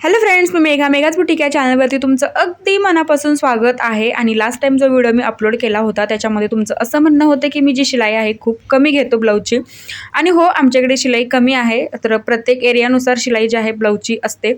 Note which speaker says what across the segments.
Speaker 1: Hello friends मी Megha. मेघाच boutique या चॅनलवरती तुमचं अगदी मनापासून स्वागत आहे. आणि लास्ट टाईम जो व्हिडिओ मी अपलोड केला होता त्याच्यामध्ये तुमचं असं म्हणणं होतं की मी जी शिलाई आहे खूप कमी घेतो ब्लाऊजची आणि हो आमच्याकडे शिलाई कमी आहे तर प्रत्येक एरियानुसार शिलाई जी आहे ब्लाऊजची असते.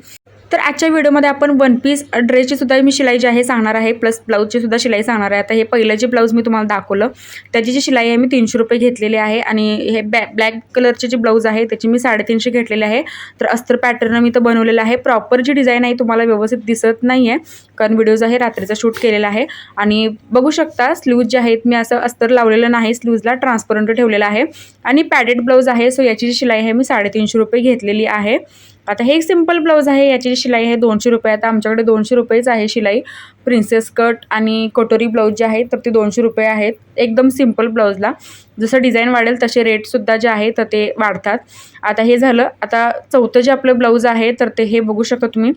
Speaker 1: तर आजच्या व्हिडिओमध्ये आपण वन पीस ड्रेसची सुद्धा मी शिलाई जी आहे सांगणार आहे प्लस ब्लाऊजची सुद्धा शिलाई सांगणार आहे. आता हे पहिलं जे ब्लाऊज मी तुम्हाला दाखवलं त्याची जी शिलाई आहे मी तीनशे रुपये घेतलेली आहे आणि हे बॅ ब्लॅक कलरचे जे ब्लाऊज आहे त्याची मी साडेतीनशे घेतलेले आहे. तर अस्तर पॅटर्न मी तर बनवलेलं आहे. प्रॉपर जी डिझाईन आहे तुम्हाला व्यवस्थित दिसत नाही आहे कारण व्हिडिओज आहे रात्रीचा शूट केलेला आहे. आणि बघू शकता स्लीव्ज जे आहेत मी असं अस्तर लावलेलं नाही स्लीव्जला ट्रान्सपरंट ठेवलेलं आहे. आणि पॅडेड ब्लाऊज आहे सो याची जी शिलाई आहे मी साडेतीनशे रुपये घेतलेली आहे. आता हे एक सिंपल ब्लाऊज आहे याची जी शिलाई आहे दोनशे रुपये. आता आमच्याकडे दोनशे रुपयेच आहे शिलाई. प्रिन्सेस कट आणि कटोरी ब्लाऊज जे आहे तर ते दोनशे रुपये आहेत. एकदम सिंपल ब्लाऊजला जसं डिझाईन वाढेल तसे रेटसुद्धा जे आहे तर ते वाढतात. आता हे झालं. आता चौथं जे आपलं ब्लाऊज आहे तर ते हे बघू शकता तुम्ही.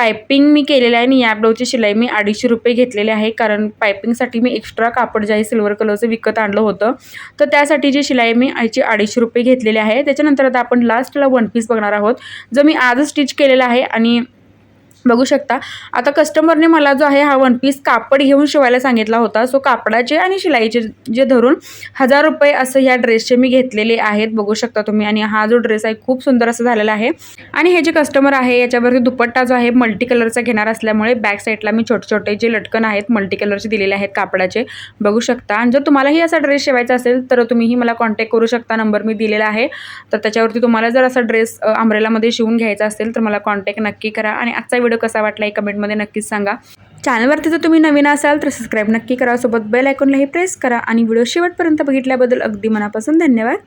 Speaker 1: पायपिंग मी केलेलं आहे आणि या ब्लाऊजची शिलाई मी अडीचशे रुपये घेतलेले आहे. कारण पायपिंगसाठी मी एक्स्ट्रा कापड जे आहे सिल्वर कलरचं विकत आणलं होतं. तर त्यासाठी जी शिलाई मी याची अडीचशे रुपये घेतलेली आहे. त्याच्यानंतर आता आपण लास्टला वन पीस बघणार आहोत. जो मी आजच स्टिच केलेला आहे आणि बघू शकता. आता कस्टमरने मला जो आहे हा वन पीस कापड घेऊन शिवायला सांगितला होता. सो कापडाचे आणि शिलाईचे जे धरून हजार रुपये असं ह्या ड्रेसचे मी घेतलेले आहेत. बघू शकता तुम्ही. आणि हा जो ड्रेस आहे खूप सुंदर असं झालेला आहे. आणि हे जे कस्टमर आहे याच्यावरती दुपट्टा जो आहे मल्टी कलरचा घेणार असल्यामुळे बॅक साईडला मी छोटे छोटे जे लटकन आहेत मल्टी कलरचे दिलेले आहेत कापडाचे. बघू शकता. आणि जर तुम्हालाही असा ड्रेस शिवायचा असेल तर तुम्हीही मला कॉन्टॅक्ट करू शकता. नंबर मी दिलेला आहे. तर त्याच्यावरती तुम्हाला जर असा ड्रेस अमरेलामध्ये शिवून घ्यायचा असेल तर मला कॉन्टॅक्ट नक्की करा. आणि आजचा व्हिडिओ कसा वाटला आहे कमेंटमध्ये नक्कीच सांगा. चॅनलवरती जर तुम्ही नवीन असाल तर सबस्क्राईब नक्की करा. सोबत बेल आयकॉनलाही प्रेस करा. आणि व्हिडिओ शेवटपर्यंत बघितल्याबद्दल अगदी मनापासून धन्यवाद.